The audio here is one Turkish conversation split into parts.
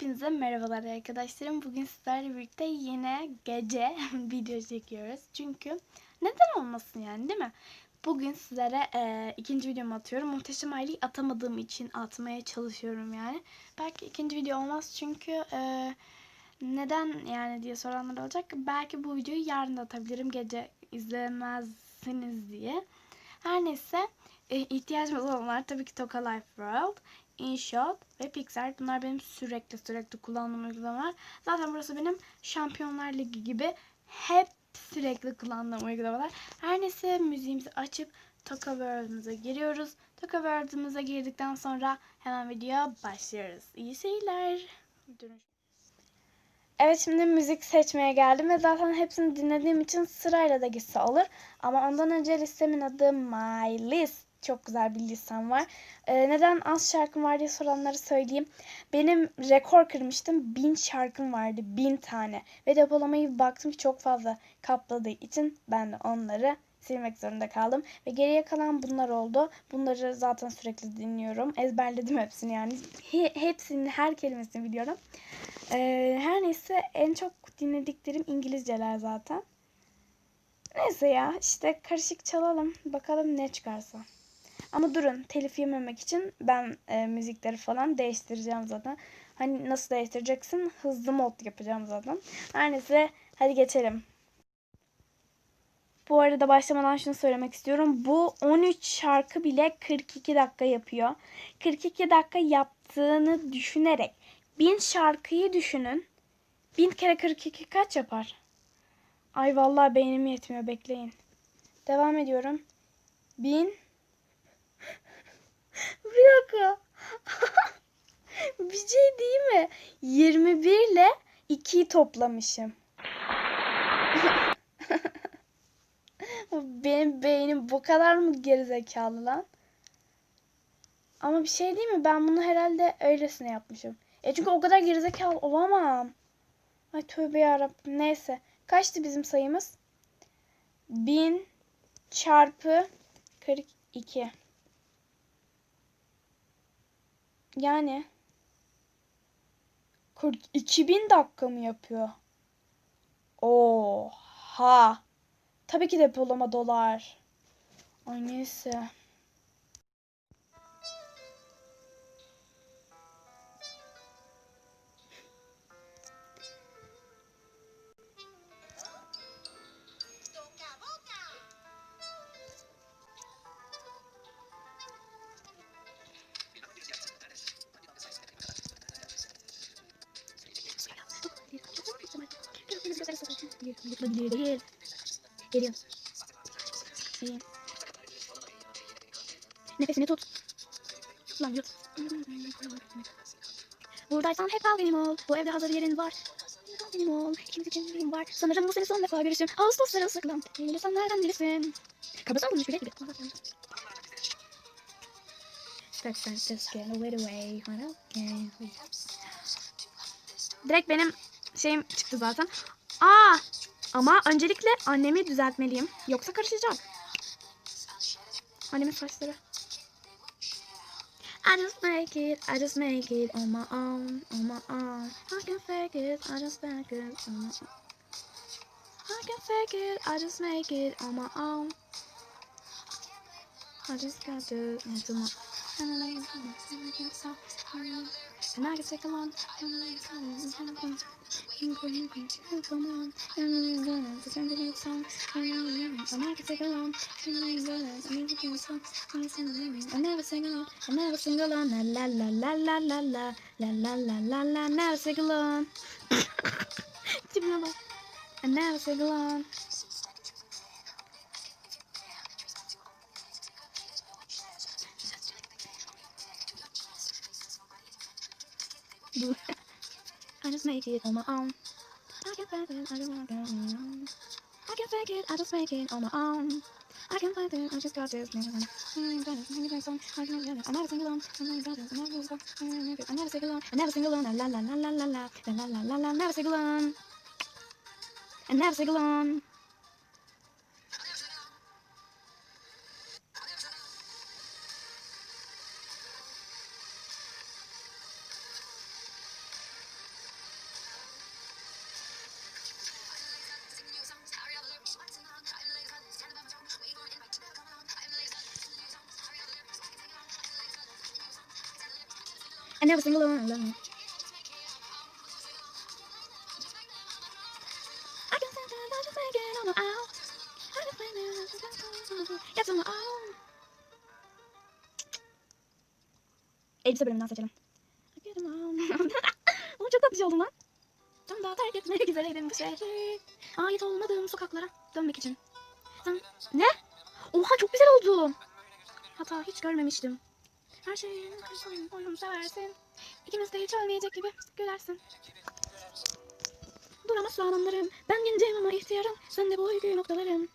Hepinize merhabalar arkadaşlarım. Bugün sizlerle birlikte yine gece video çekiyoruz. Çünkü neden olmasın yani değil mi? Bugün sizlere e, ikinci videomu atıyorum. Muhteşem Aileyi atamadığım için atmaya çalışıyorum yani. Belki ikinci video olmaz çünkü e, neden yani diye soranlar olacak. Belki bu videoyu yarın da atabilirim gece izlemezsiniz diye. Her neyse e, ihtiyacımız olanlar tabii ki Toka Life World, InShot ve Pixar. Bunlar benim sürekli sürekli kullandığım uygulamalar. Zaten burası benim Şampiyonlar Ligi gibi hep sürekli kullandığım uygulamalar. Her neyse müziğimizi açıp Toka World'ımıza giriyoruz. Toka World'ımıza girdikten sonra hemen videoya başlıyoruz. İyi seyirler. Evet şimdi müzik seçmeye geldim ve zaten hepsini dinlediğim için sırayla da gitse olur. Ama ondan önce listemin adı My List. Çok güzel bir listem var. Ee, neden az şarkım var diye soranları söyleyeyim. Benim rekor kırmıştım. Bin şarkım vardı. Bin tane. Ve depolamayı baktım ki çok fazla kapladığı için ben de onları silmek zorunda kaldım. Ve geriye kalan bunlar oldu. Bunları zaten sürekli dinliyorum. Ezberledim hepsini yani. He, hepsini, her kelimesini biliyorum. Ee, her neyse en çok dinlediklerim İngilizceler zaten. Neyse ya işte karışık çalalım. Bakalım ne çıkarsa. Ama durun telif yememek için ben e, müzikleri falan değiştireceğim zaten. Hani nasıl değiştireceksin? Hızlı mod yapacağım zaten. Her neyse hadi geçelim. Bu arada başlamadan şunu söylemek istiyorum. Bu 13 şarkı bile 42 dakika yapıyor. 42 dakika yaptığını düşünerek 1000 şarkıyı düşünün. 1000 kere 42 kaç yapar? Ay vallahi beynim yetmiyor bekleyin. Devam ediyorum. 1000 Bir dakika. bir şey değil mi? 21 ile 2'yi toplamışım. Benim beynim bu kadar mı gerizekalı lan? Ama bir şey değil mi? Ben bunu herhalde öylesine yapmışım. E çünkü o kadar gerizekalı olamam. Ay tövbe yarabbim. Neyse. Kaçtı bizim sayımız? 1000 çarpı 42. Yani 42 bin dakika mı yapıyor? Oha. Tabii ki depolama dolar. Ay neyse. Geliyor. Geliyor. İyi. Nefesini tut. Lan yut. Buradaysan hep al benim ol. Bu evde hazır yerin var. Benim ol. İkimiz için var. Sanırım bu seni son defa görüşüm. Ağustos sırılsıklam. Gelirsen nereden bilirsin? Kapatsam bunu şöyle gibi. Get away. Direkt benim şeyim çıktı zaten. Aa! Ama öncelikle annemi düzeltmeliyim. Yoksa karışacak. Annemin saçları. I just make it, I just make it on my own, on my own. I can fake it, I just make it on my own. I can fake it, I just make it on my own. I just got to do my and I can take kim koyun kaçıyor zaman Yanınızdan Sen de yoksan Kaynağlayamam I'm not take alone Yanınızdan Sen de yoksan I'm never sing alone I'm never sing alone La la la la la la La la la la la Never sing alone Tipine bak I never sing alone Bu I just make it on my own. I can fake it, I just make it on my own. I can fake it, I just make it on my own. I can find it, I just got this. I never sing along, I never sing along, I never sing along, la la la la la la la la la la, never sing along. I never sing along. never sing alone. alone. I can sing alone, own. Yes, on my own. Elbise bölümünden seçelim. I. Oğlum çok tatlı oldum lan. Tam daha terk etmek üzereydim bu şehri. Ait olmadığım sokaklara dönmek için. Sen... Ne? Oha çok güzel oldu. Hata hiç görmemiştim. Her şeyin kışın oyun seversin. İkimiz de hiç ölmeyecek gibi gülersin. Duramaz zamanlarım. Ben gencim ama ihtiyarım. Sen de bu uykuyu noktalarım.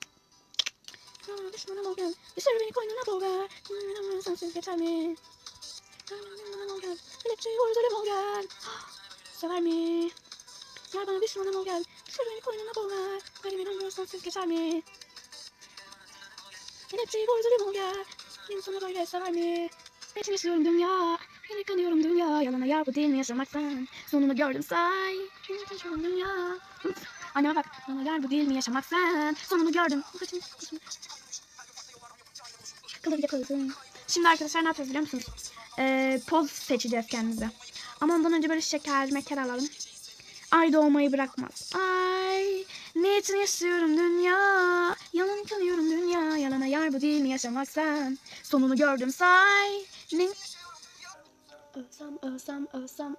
Aa, düşmanım ol gel. Bir sürü beni koynuna boğar. Hmm, Sensiz geçer mi? Düşmanım ol gel. Kelepçeyi vurdurum ol gel. Sever mi? Gel bana düşmanım ol gel. Bir sürü beni koynuna boğar. Kalemin ömrü sensiz geçer mi? Kelepçeyi vurdurum ol gel. İnsanı böyle sever mi? İçin yaşıyorum dünya. Yine kanıyorum dünya. Yalana yar bu değil mi yaşamaktan? Sonunu gördüm say. Yine yaşıyorum dünya. Anneme bak. Yalana yar bu değil mi yaşamak sen? Sonunu gördüm. Kaçın, kaçın. Kılısın. Şimdi arkadaşlar ne yapacağız biliyor musunuz? Ee, poz seçeceğiz kendimize. Ama ondan önce böyle şeker meker alalım. Ay doğmayı bırakmaz. Ay için yaşıyorum dünya? Yalan kanıyorum dünya. Yalana yar bu değil mi yaşamak sen? Sonunu gördüm say. Ne? Ölsem ölsem ölsem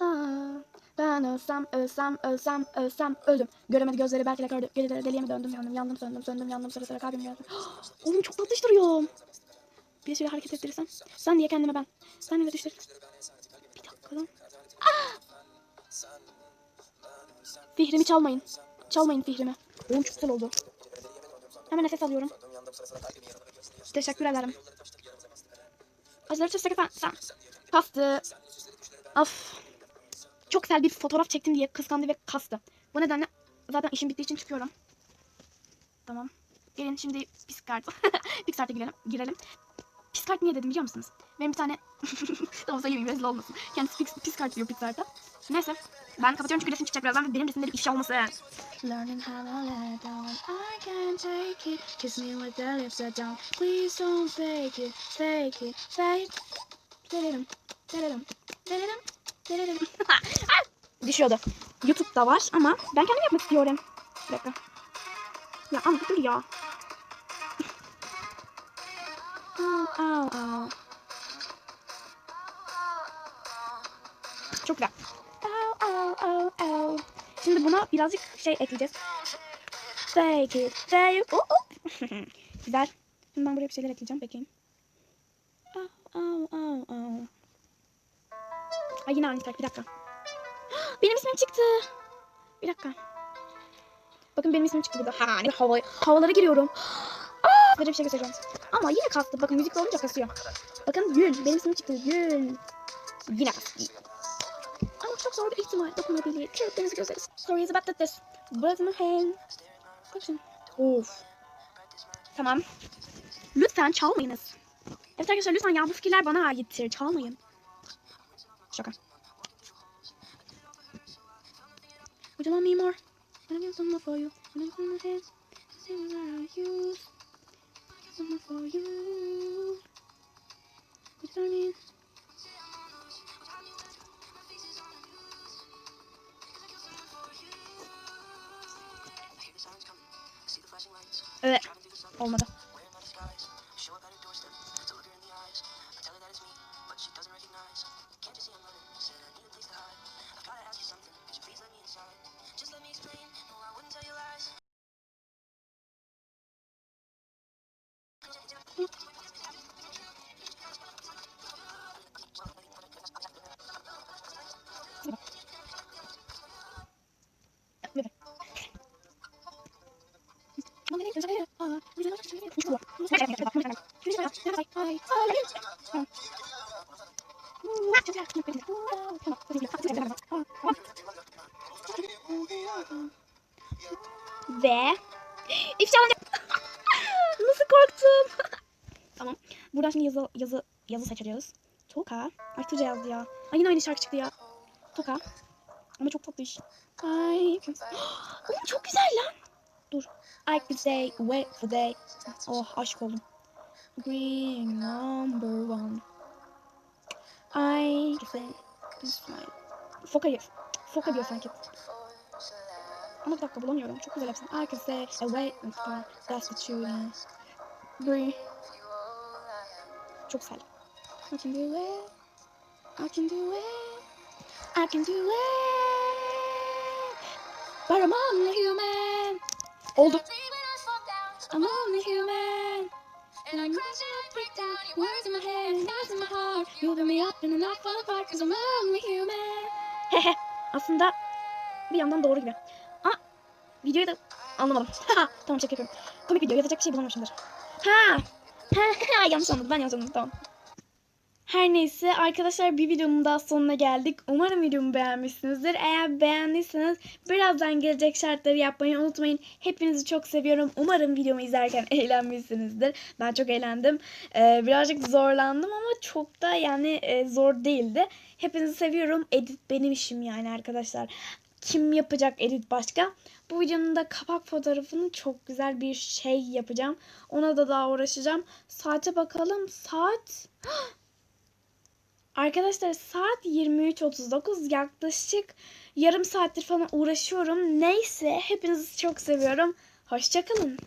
aa. Ben ölsem ölsem ölsem ölsem öldüm. Göremedi gözleri belki de gördü. Gecelere deliye mi döndüm yandım yandım söndüm söndüm yandım sıra sıra kalbim yandım. Oğlum çok tatlış duruyor. Bir de şöyle hareket ettirirsem. Sen diye kendime ben. Sen de düştür. Bir dakika lan. Ah! Fihrimi çalmayın. Çalmayın fihrimi. Oğlum çok güzel oldu. Hemen nefes alıyorum. Teşekkür ederim. Acıları çözsek sen. sen. Kastı. Of. Çok güzel bir fotoğraf çektim diye kıskandı ve kastı. Bu nedenle zaten işim bittiği için çıkıyorum. Tamam. Gelin şimdi Piscard. Piscard'a girelim. girelim. Piscard niye dedim biliyor musunuz? Benim bir tane... tamam söyleyeyim rezil olmasın. Kendisi Piscard diyor Piscard'a. Neyse. Ben kapatıyorum çünkü resim çıkacak birazdan ve benim resimlerim ifşa olması. Learning how to let down. I can't take it. Kiss me with the lips are down. Please don't fake it. Fake it. Fake. Derelim. Derelim. Derelim. Derelim. Düşüyordu. YouTube'da var ama ben kendim yapmak istiyorum. Bir dakika. Ya ama dur ya. Au, au, au. Birazcık şey ekleyeceğiz. Fake it, fake it. Oh, oh. güzel. Şimdi ben buraya bir şeyler ekleyeceğim. Bekleyin. Au, au, au, au. Ay yine aynı trak. Bir dakika. Benim ismim çıktı. Bir dakika. Bakın benim ismim çıktı burada. Ha hava, havalara giriyorum. Aa, size bir şey göstereceğim. Ama yine kastı. Bakın müzik olunca kasıyor. Bakın Gül. Benim ismim çıktı. Gül. Yine kastı. Çok zor bir ihtimal dokunabilir. Kağıtlarınızı gözleriz. Sorry about this. Where's my hand? Bakın. Of. Tamam. Lütfen çalmayınız. Evet arkadaşlar lütfen ya bu fikirler bana aittir. Çalmayın. Şaka. Would you love me more? When I get some for you. I get some more hands. See what I use. More for you. Would you love me? Olmadı. Ve ifşalanacak. Nasıl korktum. tamam. Buradan şimdi yazı yazı yazı seçeceğiz. Toka. Ay Tuca yazdı ya. Ay yine aynı şarkı çıktı ya. Toka. Ama çok tatlı iş. Ay. Oğlum çok güzel lan. Dur. I could say wait for day. Oh aşık oldum. Green number one. I can say this my Foka Foka diyor sanki. Ama bir dakika bulamıyorum. Çok güzel hepsini. I can say away and far. That's what you want. Breathe. Çok güzel. I can do it. I can do it. I can do it. But I'm only human. Oldu. I'm only human. And I crash and I break down. Words in my head, thoughts in my heart. You build me up and then I fall apart. Cause I'm only human. Hehe. Aslında bir yandan doğru gibi. Ama videoyu da anlamadım. tamam yapıyorum. Komik video yazacak bir şey bulamamışımdır. Ha. Ha yanlış anladım. Ben yanlış anladım. Tamam. Her neyse arkadaşlar bir videonun daha sonuna geldik. Umarım videomu beğenmişsinizdir. Eğer beğendiyseniz birazdan gelecek şartları yapmayı unutmayın. Hepinizi çok seviyorum. Umarım videomu izlerken eğlenmişsinizdir. Ben çok eğlendim. Ee, birazcık zorlandım ama çok da yani e, zor değildi. Hepinizi seviyorum. Edit benim işim yani arkadaşlar. Kim yapacak edit başka? Bu videonun da kapak fotoğrafını çok güzel bir şey yapacağım. Ona da daha uğraşacağım. Saate bakalım. Saat... Arkadaşlar saat 23.39 yaklaşık yarım saattir falan uğraşıyorum. Neyse hepinizi çok seviyorum. Hoşçakalın.